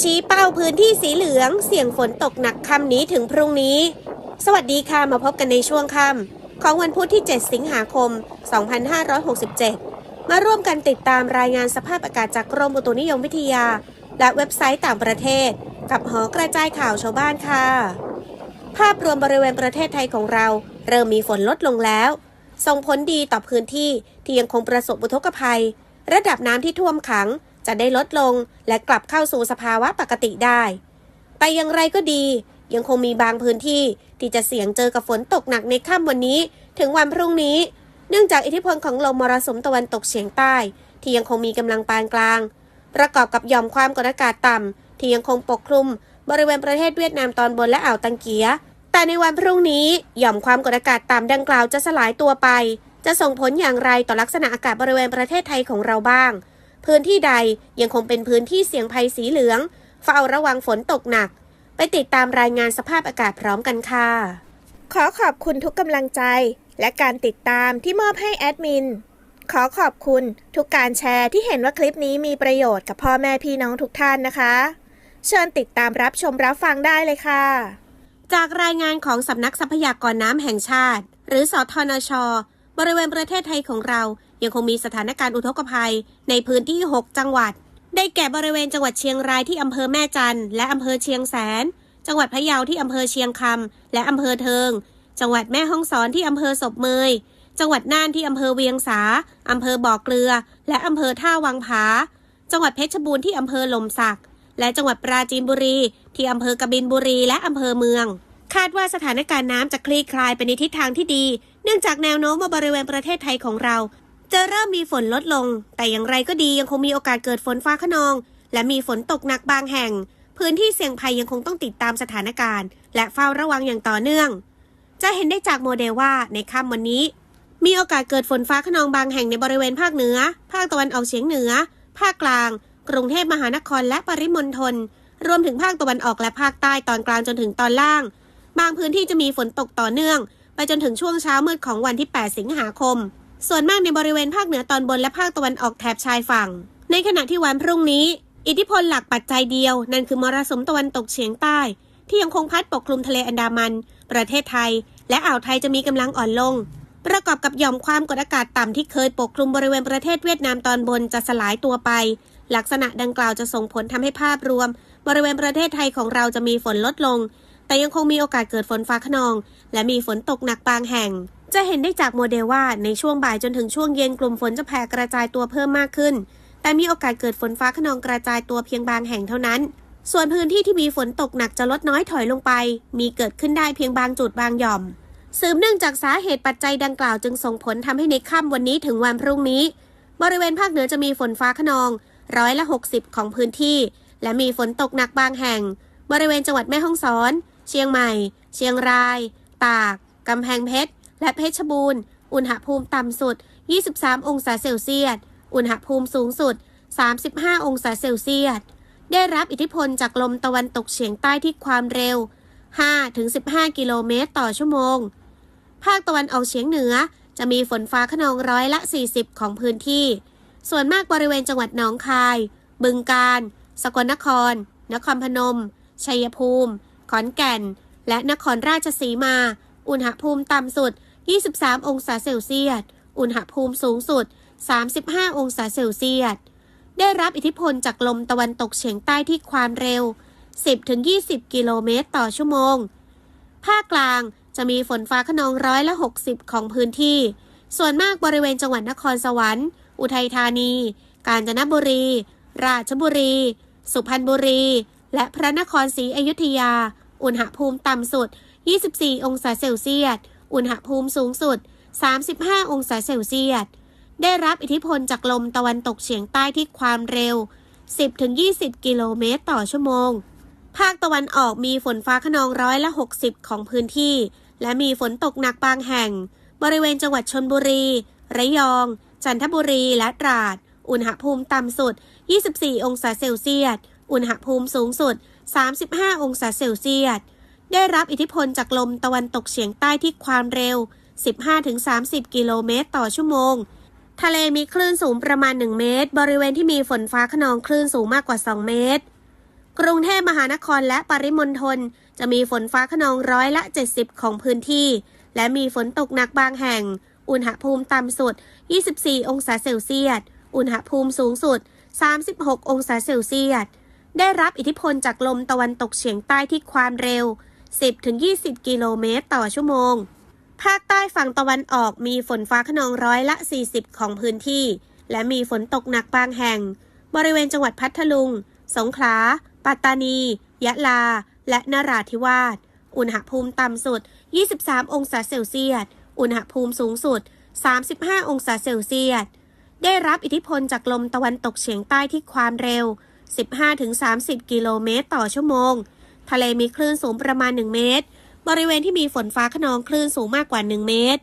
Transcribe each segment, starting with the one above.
ชี้เป้าพื้นที่สีเหลือง เสี่ยงฝนตกหนักค่ำนี้ถึงพรุ่งนี้ สวัสดีค่ะมาพบกันในช่วงค่ำของวันพุธที่ 7 สิงหาคม 2567 มาร่วมกันติดตามรายงานสภาพอากาศจากกรมอุตุนิยมวิทยา และเว็บไซต์ต่างประเทศ กับหอกระจายข่าวชาวบ้านค่ะ ภาพรวมบริเวณประเทศไทยของเรา เริ่มมีฝนลดลงแล้ว ส่งผลดีต่อพื้นที่ที่ยังคงประสบอุทกภัย ระดับน้ำที่ท่วมขัง จะได้ลดลงและกลับเข้าสู่สภาวะปกติได้ แต่อย่างไรก็ดี ยังคงมีบางพื้นที่ที่จะเสี่ยงเจอกับฝนตกหนักในค่ำวันนี้ ถึงวันพรุ่งนี้ เนื่องจากอิทธิพลของลมมรสุมตะวันตกเฉียงใต้ ที่ยังคงมีกำลังปานกลาง ประกอบกับหย่อมความกดอากาศต่ำที่ยังคงปกคลุม บริเวณประเทศเวียดนามตอนบนและอ่าวตังเกียแต่ในวันพรุ่งนี้หย่อมความกดอากาศต่ำดังกล่าวจะสลายตัวไป จะส่งผลอย่างไรต่อลักษณะอากาศบริเวณประเทศไทยของเราบ้าง พื้นที่ใดยังคงเป็นพื้นที่เสี่ยงภัยสีเหลือง เฝ้าระวังฝนตกหนัก ไปติดตามรายงานสภาพอากาศพร้อมกันค่ะ ขอขอบคุณทุกกำลังใจ และการติดตามที่มอบให้แอดมิน ขอขอบคุณทุกการแชร์ที่เห็นว่าคลิปนี้มีประโยชน์กับพ่อแม่พี่น้องทุกท่านนะคะ เชิญติดตามรับชมรับฟังได้เลยค่ะ จากรายงานของสำนักทรัพยากรน้ำแห่งชาติ หรือสทนช บริเวณประเทศไทยของเรา ยังคงมีสถานการณ์อุทกภัย ในพื้นที่ 6 จังหวัด ได้แก่บริเวณจังหวัดเชียงรายที่อำเภอแม่จันและอำเภอเชียงแสน จังหวัดพะเยาที่อำเภอเชียงคำและอำเภอเทิง จังหวัดแม่ฮ่องสอนที่อำเภอศพเมย จังหวัดน่านที่อำเภอเวียงสาอำเภอบ่อเกลือ และอำเภอท่าวังผา จังหวัดเพชรบูรณ์ที่อำเภอหล่มสัก และจังหวัดปราจีนบุรี ที่อำเภอกบินบุรีและอำเภอเมือง คาดว่าสถานการณ์น้ำจะคลี่คลายไปในทิศทางที่ดี เนื่องจากแนวโน้มว่าบริเวณประเทศไทยของเรา จะเริ่มมีฝนลดลง แต่อย่างไรก็ดียังคงมีโอกาสเกิดฝนฟ้าขนอง และมีฝนตกหนักบางแห่ง พื้นที่เสี่ยงภัยยังคงต้องติดตามสถานการณ์ และเฝ้าระวังอย่างต่อเนื่อง จะเห็นได้จากโมเดลว่าในค่ำวันนี้ มีโอกาสเกิดฝนฟ้าขนองบางแห่งในบริเวณภาคเหนือ ภาคตะวันออกเฉียงเหนือ ภาคกลาง กรุงเทพมหานครและปริมณฑลรวมถึงภาคตะวันออกและภาคใต้ตอนกลางจนถึงตอนล่าง บางพื้นที่จะมีฝนตกต่อเนื่อง ไปจนถึงช่วงเช้ามืดของวันที่ 8 สิงหาคม ส่วนมากในบริเวณภาคเหนือตอนบนและภาคตะวันออกแถบชายฝั่ง ในขณะที่วันพรุ่งนี้ อิทธิพลหลักปัจจัยเดียว นั่นคือมรสุมตะวันตกเฉียงใต้ ที่ยังคงพัดปกคลุมทะเลอันดามัน ประเทศไทย และอ่าวไทยจะมีกำลังอ่อนลง ประกอบกับหย่อมความกดอากาศต่ำที่เคยปกคลุมบริเวณประเทศเวียดนามตอนบนจะสลายตัวไป ลักษณะดังกล่าวจะส่งผลทำให้ภาพรวม บริเวณประเทศไทยของเราจะมีฝนลดลง แต่ยังคงมีโอกาสเกิดฝนฟ้าขนอง และมีฝนตกหนักบางแห่ง จะเห็นได้จากโมเดลว่าในช่วงบ่ายจนถึงช่วงเย็นกลุ่มฝนจะแผ่กระจายตัวเพิ่มมากขึ้น แต่มีโอกาสเกิดฝนฟ้าขนองกระจายตัวเพียงบางแห่งเท่านั้น ส่วนพื้นที่ที่มีฝนตกหนักจะลดน้อยถอยลงไป มีเกิดขึ้นได้เพียงบางจุดบางหย่อมสืบเนื่องจากสาเหตุปัจจัยดังกล่าวจึงส่งผลทำให้ในค่ำวันนี้ถึงวันพรุ่งนี้ บริเวณภาคเหนือจะมีฝนฟ้าขนองร้อยละ 60 ของพื้นที่ และมีฝนตกหนักบางแห่ง บริเวณจังหวัดแม่ฮ่องสอน เชียงใหม่ เชียงราย ตาก กำแพงเพชร และเพชรบูรณ์ อุณหภูมิต่ำสุด 23 องศาเซลเซียส อุณหภูมิสูงสุด 35 องศาเซลเซียส ได้รับอิทธิพลจากลมตะวันตกเฉียงใต้ที่ความเร็ว 5-15 กิโลเมตรต่อชั่วโมง ภาคตะวันออกเฉียงเหนือจะมีฝนฟ้าขนองร้อยละ 40 ของพื้นที่ ส่วนมากบริเวณจังหวัดหนองคาย บึงกาฬ สกลนคร นครพนม ชัยภูมิ ขอนแก่น และนครราชสีมา อุณหภูมิต่ำสุด 23 องศาเซลเซียส อุณหภูมิสูงสุด 35 องศาเซลเซียส ได้รับอิทธิพลจากลมตะวันตกเฉียงใต้ที่ความเร็ว 10-20 กิโลเมตรต่อชั่วโมง ภาคกลางจะมีฝนฟ้าขนองร้อยละ 60 ของพื้นที่ ส่วนมากบริเวณจังหวัดนครสวรรค์ อุทัยธานี กาญจนบุรี ราชบุรี สุพรรณบุรี และพระนครศรีอยุธยา อุณหภูมิต่ำสุด 24 องศาเซลเซียส อุณหภูมิสูงสุด 35 องศาเซลเซียส ได้รับอิทธิพลจากลมตะวันตกเฉียงใต้ที่ความเร็ว 10-20 กิโลเมตรต่อชั่วโมง ภาคตะวันออกมีฝนฟ้าขนองร้อยละ 60 ของพื้นที่ และมีฝนตกหนักบางแห่ง บริเวณจังหวัดชนบุรี ระยอง จันทบุรี และตราด อุณหภูมิต่ำสุด 24 องศาเซลเซียส อุณหภูมิสูงสุด 35 องศาเซลเซียส ได้รับอิทธิพลจากลมตะวันตกเฉียงใต้ที่ความเร็ว 15-30 กิโลเมตรต่อชั่วโมง ทะเลมีคลื่นสูงประมาณ 1 เมตร บริเวณที่มีฝนฟ้าขนองคลื่นสูงมากกว่า 2 เมตร กรุงเทพมหานครและปริมณฑลจะมีฝนฟ้าขนองร้อยละ 70 ของพื้นที่ และมีฝนตกหนักบางแห่ง อุณหภูมิต่ำสุด 24 องศาเซลเซียส อุณหภูมิสูงสุด 36 องศาเซลเซียส ได้รับอิทธิพลจากลมตะวันตกเฉียงใต้ที่ความเร็ว 10-20 กิโลเมตรต่อชั่วโมง ภาคใต้ฝั่งตะวันออกมีฝนฟ้าขนองร้อยละ 40 ของพื้นที่ และมีฝนตกหนักบางแห่ง บริเวณจังหวัดพัทลุง สงขลา ปัตตานี ยะลา และนราธิวาส อุณหภูมิต่ำสุด 23 องศาเซลเซียส อุณหภูมิสูงสุด 35 องศาเซลเซียส ได้รับอิทธิพลจากลมตะวันตกเฉียงใต้ที่ความเร็ว 15-30 กิโลเมตรต่อชั่วโมง ทะเลมีคลื่นสูงประมาณ 1 เมตร บริเวณที่มีฝนฟ้าขนองคลื่นสูงมากกว่า 1 เมตร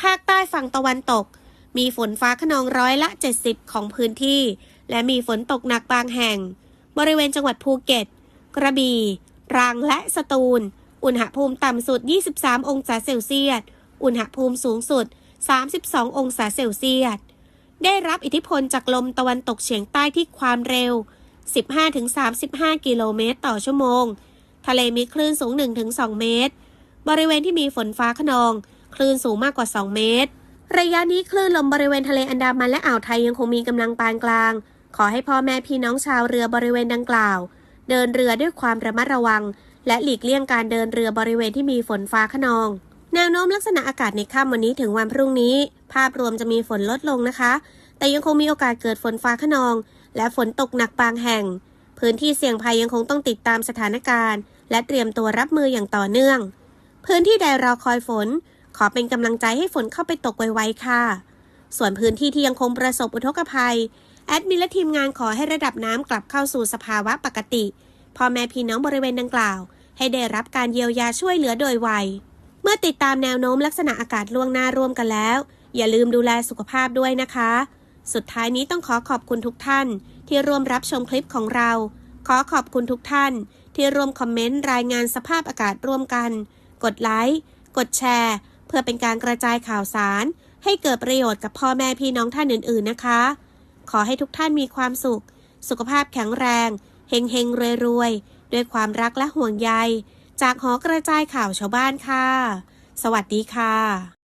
ภาคใต้ฝั่งตะวันตก มีฝนฟ้าขนองร้อยละ 70 ของพื้นที่ และมีฝนตกหนักบางแห่ง บริเวณจังหวัดภูเก็ต กระบี่ตรังและสตูล อุณหภูมิต่ำสุด 23 องศาเซลเซียส อุณหภูมิสูงสุด 32 องศาเซลเซียส ได้รับอิทธิพลจากลมตะวันตกเฉียงใต้ที่ความเร็ว 15-35 กิโลเมตรต่อชั่วโมง ทะเลมีคลื่นสูง 1-2 เมตร บริเวณที่มีฝนฟ้าขนอง คลื่นสูงมากกว่า 2 เมตร ระยะนี้คลื่นลมบริเวณทะเลอันดามันและอ่าวไทยยังคงมีกำลังปานกลาง ขอให้พ่อแม่พี่น้องชาวเรือบริเวณดังกล่าว เดินเรือด้วยความระมัดระวัง และหลีกเลี่ยงการเดินเรือบริเวณที่มีฝนฟ้าขนอง แนวโน้มลักษณะอากาศในค่ำวันนี้ถึงวันพรุ่งนี้ ภาพรวมจะมีฝนลดลงนะคะ แต่ยังคงมีโอกาสเกิดฝนฟ้าขนอง และฝนตกหนักบางแห่ง พื้นที่เสี่ยงภัยยังคงต้องติดตามสถานการณ์ และเตรียมตัวรับมืออย่างต่อเนื่อง พื้นที่ใดรอคอยฝน ขอเป็นกำลังใจให้ฝนเข้าไปตกไวๆค่ะ ส่วนพื้นที่ที่ยังคงประสบอุทกภัย แอดมินและทีมงานขอให้ระดับน้ำกลับเข้าสู่สภาวะปกติพ่อแม่พี่น้องบริเวณดังกล่าว ให้ได้รับการเยียวยาช่วยเหลือโดยไว มื่อติดตามแนวโน้มลักษณะอากาศล่วงหน้าร่วมกันแล้ว อย่าลืมดูแลสุขภาพด้วยนะคะ สุดท้ายนี้ต้องขอขอบคุณทุกท่าน ที่ร่วมรับชมคลิปของเรา ขอขอบคุณทุกท่าน ที่ร่วมคอมเมนต์รายงานสภาพอากาศร่วมกัน กดไลค์กดแชร์ เพื่อเป็นการกระจายข่าวสาร ให้เกิดประโยชน์กับพ่อแม่พี่น้องท่านอื่น ๆนะคะ ขอให้ทุกท่านมีความสุข สุขภาพแข็งแรงเฮงเฮงรวยรวยด้วยความรักและห่วงใย จากหอกระจายข่าวชาวบ้านค่ะ สวัสดีค่ะ